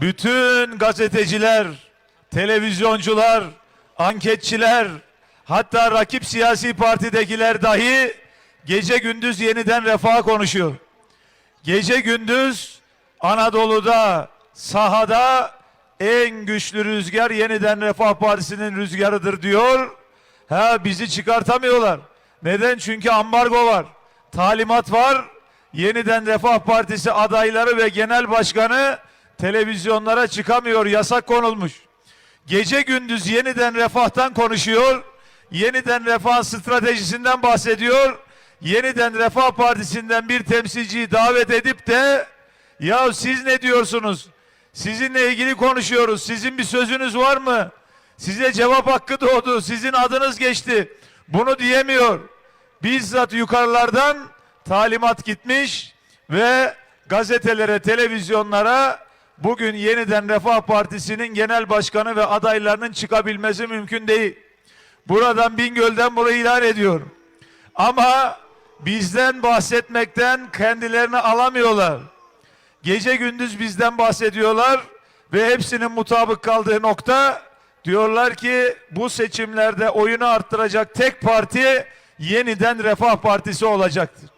bütün gazeteciler, televizyoncular, anketçiler, hatta rakip siyasi partidekiler dahi gece gündüz yeniden refah konuşuyor. Gece gündüz Anadolu'da, sahada en güçlü rüzgar yeniden Refah Partisi'nin rüzgarıdır diyor. Ha bizi çıkartamıyorlar. Neden? Çünkü ambargo var. Talimat var. Yeniden Refah Partisi adayları ve genel başkanı televizyonlara çıkamıyor. Yasak konulmuş. Gece gündüz yeniden refahtan konuşuyor. Yeniden refah stratejisinden bahsediyor. Yeniden Refah Partisi'nden bir temsilciyi davet edip de ya siz ne diyorsunuz? Sizinle ilgili konuşuyoruz. Sizin bir sözünüz var mı? Size cevap hakkı doğdu. Sizin adınız geçti. Bunu diyemiyor. Bizzat yukarılardan talimat gitmiş ve gazetelere, televizyonlara bugün yeniden Refah Partisi'nin genel başkanı ve adaylarının çıkabilmesi mümkün değil. Buradan Bingöl'den burayı ilan ediyorum. Ama bizden bahsetmekten kendilerini alamıyorlar. Gece gündüz bizden bahsediyorlar ve hepsinin mutabık kaldığı nokta diyorlar ki bu seçimlerde oyunu arttıracak tek parti yeniden Refah Partisi olacaktır.